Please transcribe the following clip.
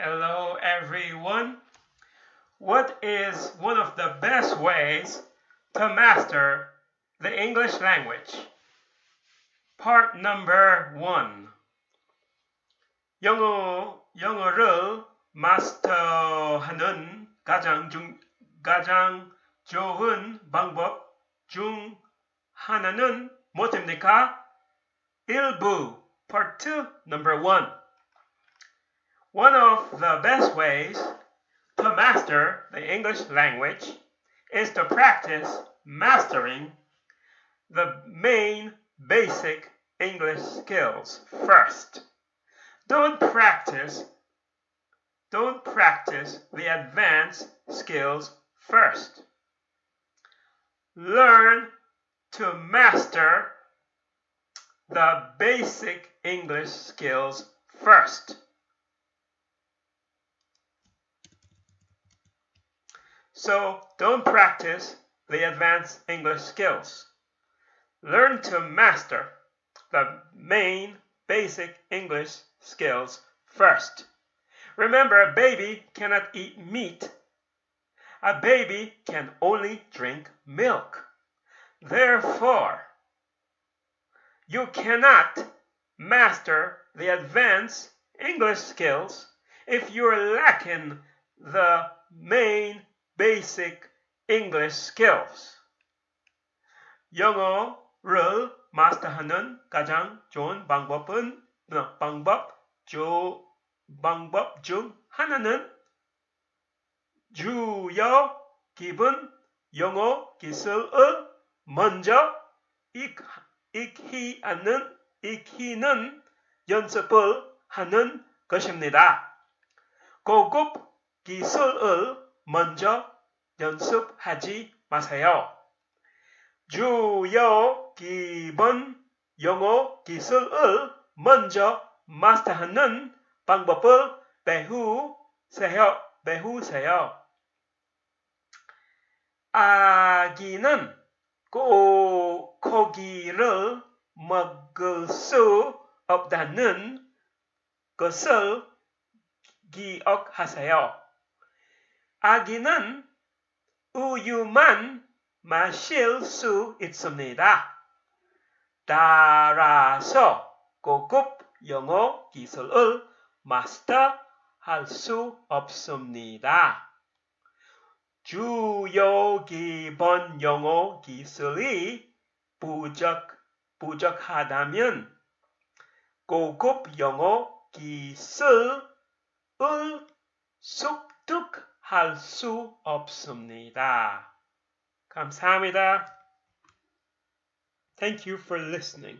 Hello, everyone. What is one of the best ways to master the English language? Part number one. 영어, 영어를 마스터하는 가장 중, 가장 좋은 방법 중 하나는 뭐입니까? 일부, part two, number one. one of the best ways to master the English language is to practice mastering the main basic English skills first. Don't practice don't practice the advanced skills first. Learn to master the basic English skills first. So don't practice the advanced English skills. Learn to master the main basic English skills first. Remember, a baby cannot eat meat. A baby can only drink milk. Therefore, you cannot master the advanced English skills if you're lacking the main basic English skills. 영어를 마스터하는 가장 좋은 방법은 방법 조 방법 중 하나는 주요 기본 영어 기술을 먼저 익, 익히 하는 익히는 연습을 하는 것입니다. 고급 기술을 먼저 연습하지 마세요. 주요 기본 영어 기술을 먼저 마스터하는 방법을 배우세요. 배우세요. 아기는 고, 고기를 먹을 수 없다는 것을 기억하세요. 아기는 우유만 마실 수 있습니다. 따라서 고급 영어 기술을 마스터할 수 없습니다. 주요 기본 영어 기술이 부족, 부족하다면 고급 영어 기술을 습득 할 수 없습니다. 감사합니다. Thank you for listening.